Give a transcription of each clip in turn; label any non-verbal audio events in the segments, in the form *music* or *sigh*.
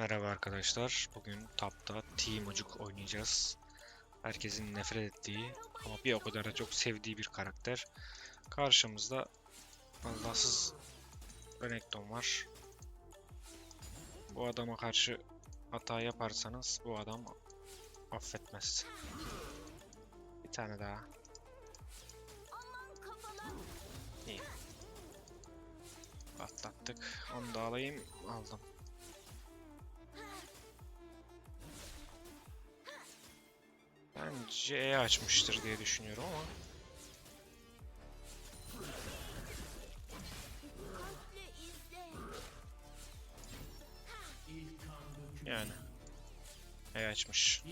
Merhaba arkadaşlar. Bugün Tap'ta Teamocuk oynayacağız. Herkesin nefret ettiği ama bir o kadar da çok sevdiği bir karakter. Karşımızda Allahsız Renekton var. Bu adama karşı hata yaparsanız bu adam affetmez. Bir tane daha. İyi. Atlattık. Onu da alayım. Aldım. Bence E açmıştır diye düşünüyorum ama. Yani. E açmış.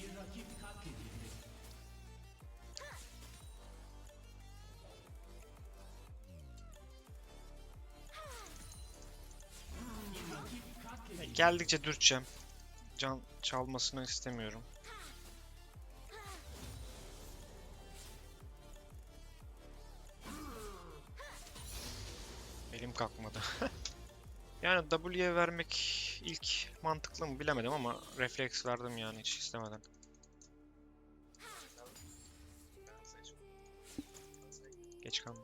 Geldikçe dürteceğim. Can çalmasını istemiyorum. *laughs* yani W'ye vermek ilk mantıklı mı bilemedim ama refleks verdim yani hiç istemeden. Geç kalma.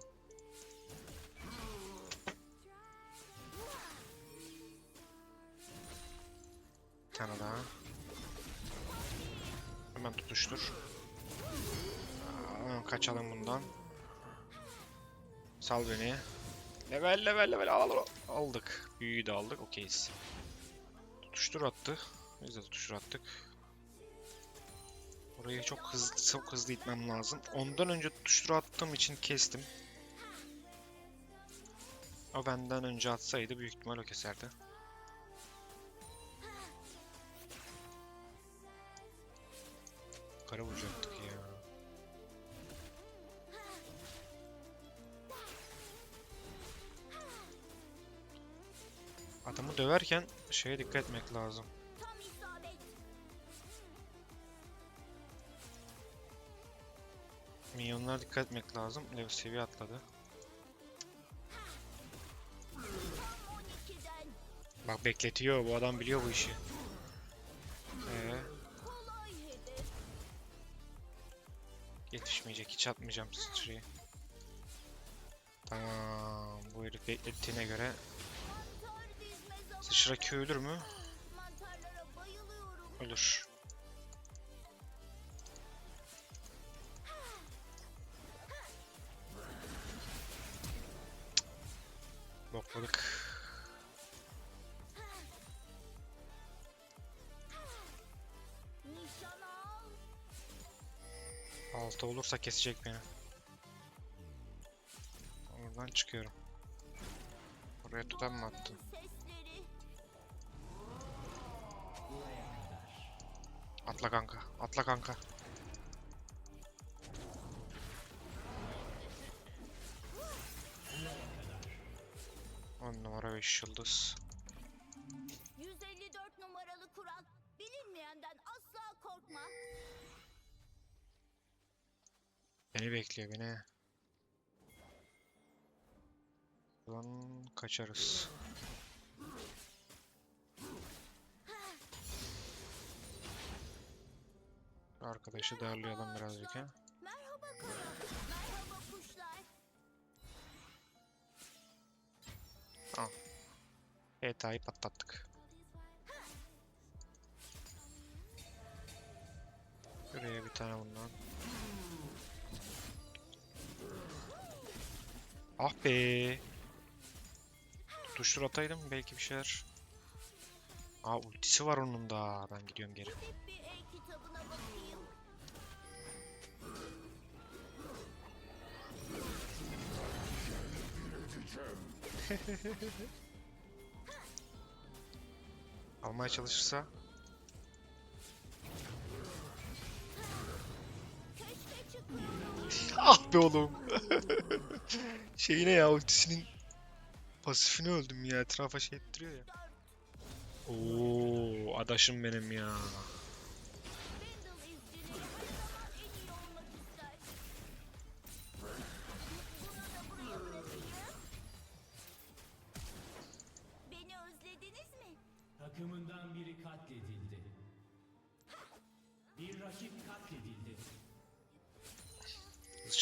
Bir tane daha. Hemen tutuştur. Aa, kaçalım bundan. Sal beni. Level level level al, al, al. aldık. Büyüyü de aldık. Okeyiz. Tutuştur attı. Biz de tutuştur attık. Burayı çok hızlı çok hızlı itmem lazım. Ondan önce tutuştur attığım için kestim. O benden önce atsaydı büyük ihtimal o keserdi. Kara vuracaktık döverken şeye dikkat etmek lazım. Minyonlara dikkat etmek lazım. Level seviye atladı. 12'den Bak bekletiyor. Bu adam biliyor bu işi. Ee, yetişmeyecek. Hiç atmayacağım sıçrayı. Tamam. Bu herif beklettiğine göre dizme zamanı. sıçra Q ölür mü? Ölür. Bokladık. Altı olursa kesecek beni. Oradan çıkıyorum. Oraya tutan mı attı? Atla kanka. Atla kanka. On numara 5 yıldız. 154 numaralı kural. Bilinmeyenden asla korkma. Beni bekliyor beni. Lan kaçarız. Arkadaşı darlayalım birazcık ha. Merhaba kural. Merhaba kuşlar. ETA'yı patlattık. Şuraya bir tane bundan. Ah be. Tutuştur ataydım belki bir şeyler. Aa ultisi var onun da. Ben gidiyorum geri. *laughs* Almaya çalışırsa. *laughs* Ah be oğlum. *laughs* Şeyine ya ultisinin pasifini öldüm ya. Etrafa şey ettiriyor ya. Oo, adaşım benim ya.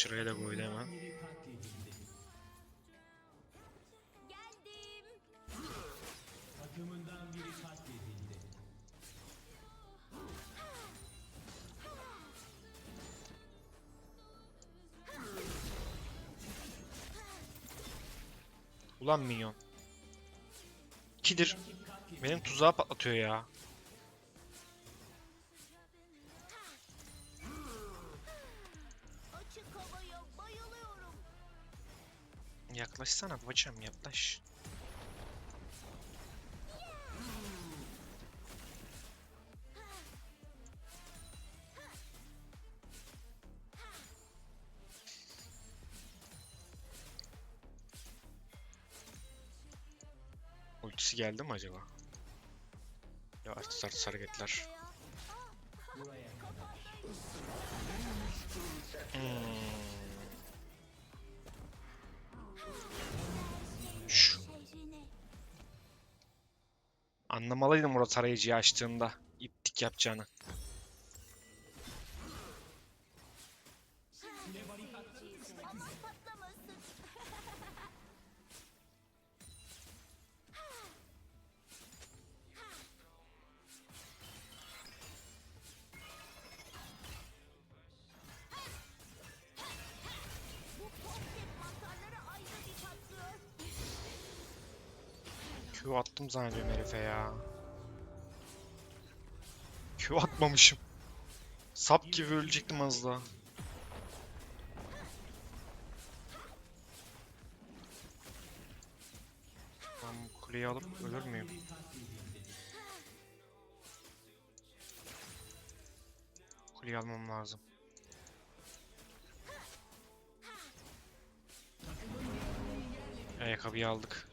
Şuraya da koydu hemen. Ulan minyon. Kidir. Benim tuzağı patlatıyor ya. Yaklaşsana babacığım yaklaş. Ultisi geldi mi acaba? Ya artist hareketler. Hmm. Anlamalıydım Murat tarayıcıyı açtığında iptik yapacağını. Q attım zannediyorum herife ya. Q atmamışım. Sap gibi ölecektim az daha. Ben bu kuleyi alıp ölür müyüm? Kuleyi almam lazım. Ayakkabıyı aldık.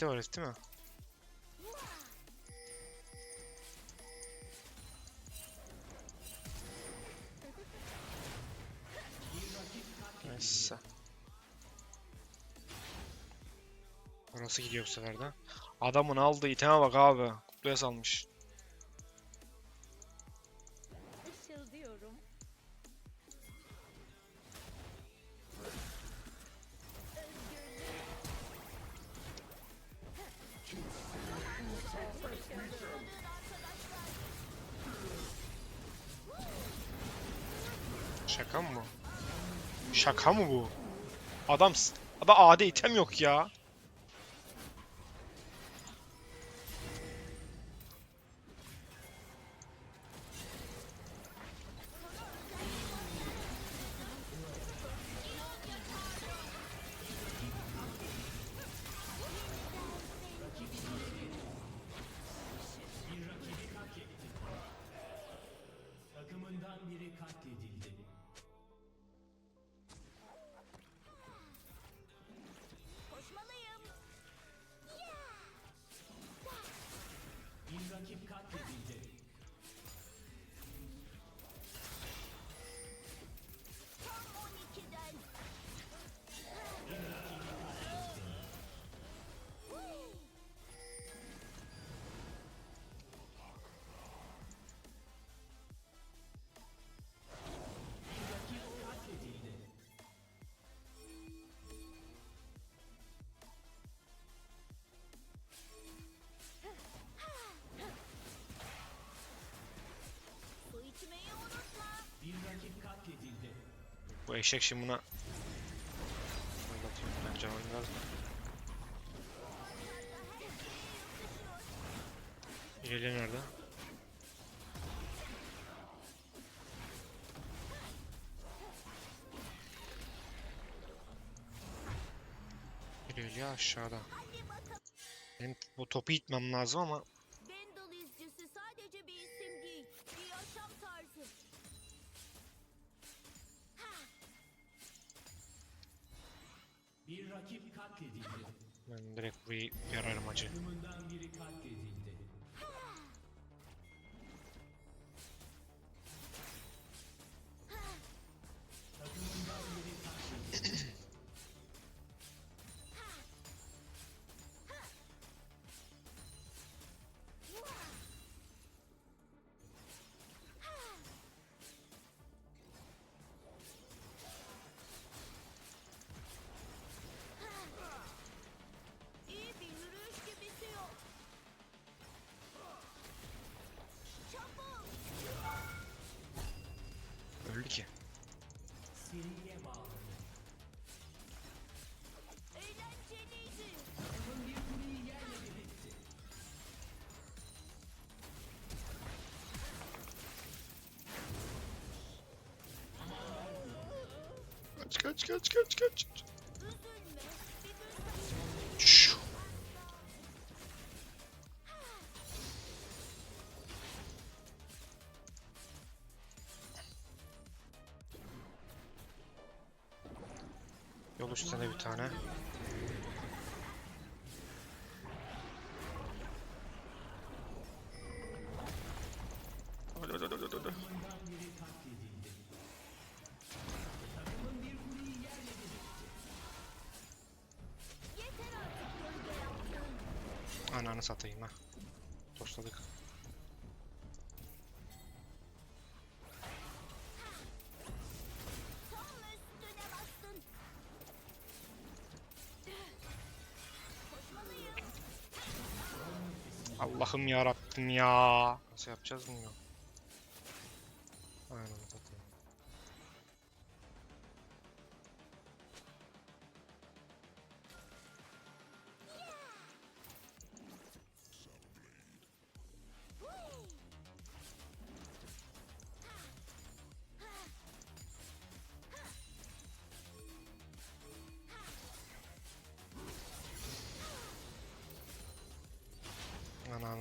Gitti orası değil mi? Neyse. Orası gidiyor bu sefer de. Adamın aldığı iteme bak abi. Kutuya salmış. Şaka mı bu? Şaka mı bu? Adam s- Ada AD item yok ya. Eşek şimdi buna... Anlatayım ben canım biraz da. İleri nerede? İleri aşağıda. Benim bu topu itmem lazım ama Kaç kaç kaç kaç kaç. Şu. Yol üstüne bir tane. Ananı satayım ha. Tosladık. Allah'ım ya Rabbim ya. Nasıl yapacağız bilmiyorum.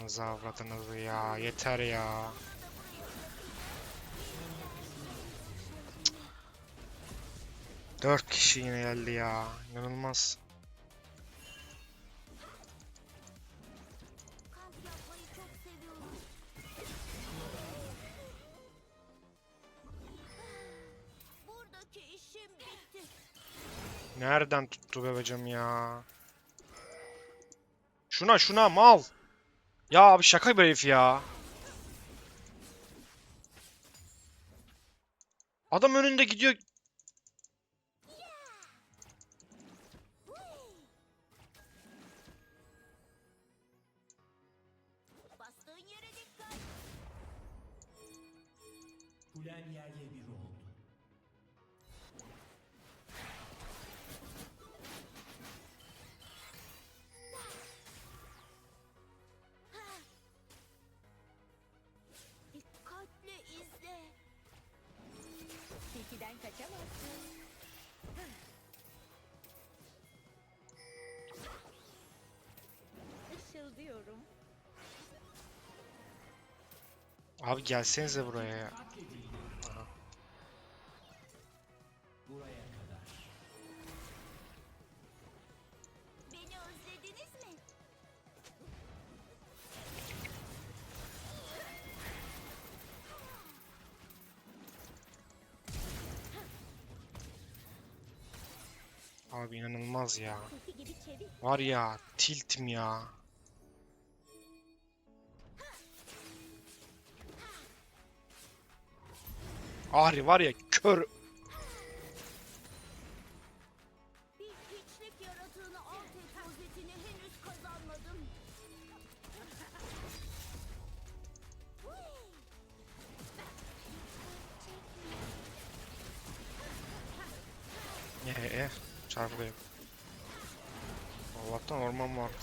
Ananızı avradınızı ya. Yeter ya. Dört kişi yine geldi ya. İnanılmaz. Nereden tuttu bebecim ya? Şuna şuna mal. Ya abi şaka bir herif ya. Adam önünde gidiyor. Kulen yerle bir oldu. Abi gelsenize buraya ya. Abi inanılmaz ya. Var ya tiltim ya. Ahri var ya kör. Bir hiçlik yaratığını alt et rozetini henüz kazanmadım. Ee, e, çarpı da yok. Allah'tan orman vardı.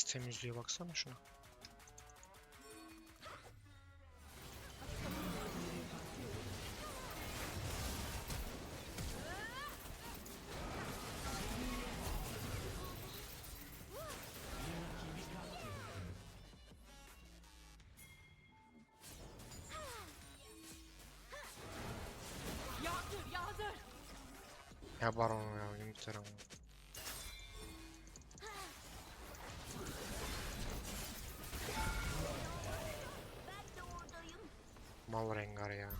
Nasıl temizliyor baksana şuna. Yağdır yağdır. Ya baron ya İngiltere Mal rengar ya.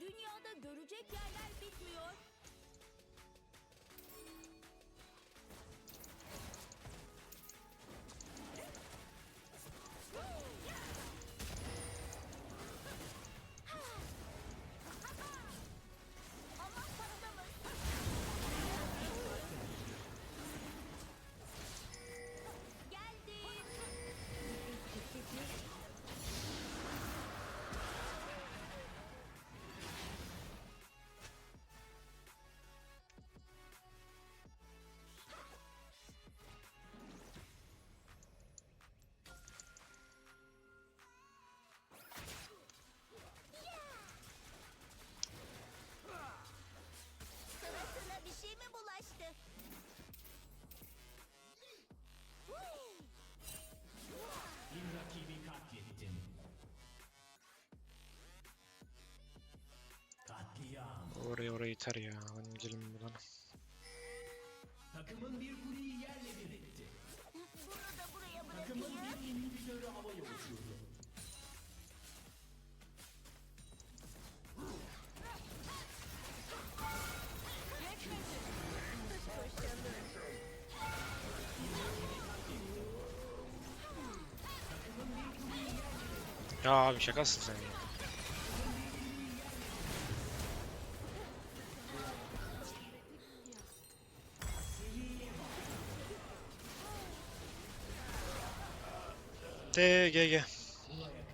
Dünyada görecek yerler bitmiyor. Yeter ya. Hadi gidelim buradan. Takımın bir kuleyi yerle bir etti. Bunu da buraya Takımın bırakayım. bir inhibitörü havaya uçurdu. Ya abi şakasın sen ya. De GG.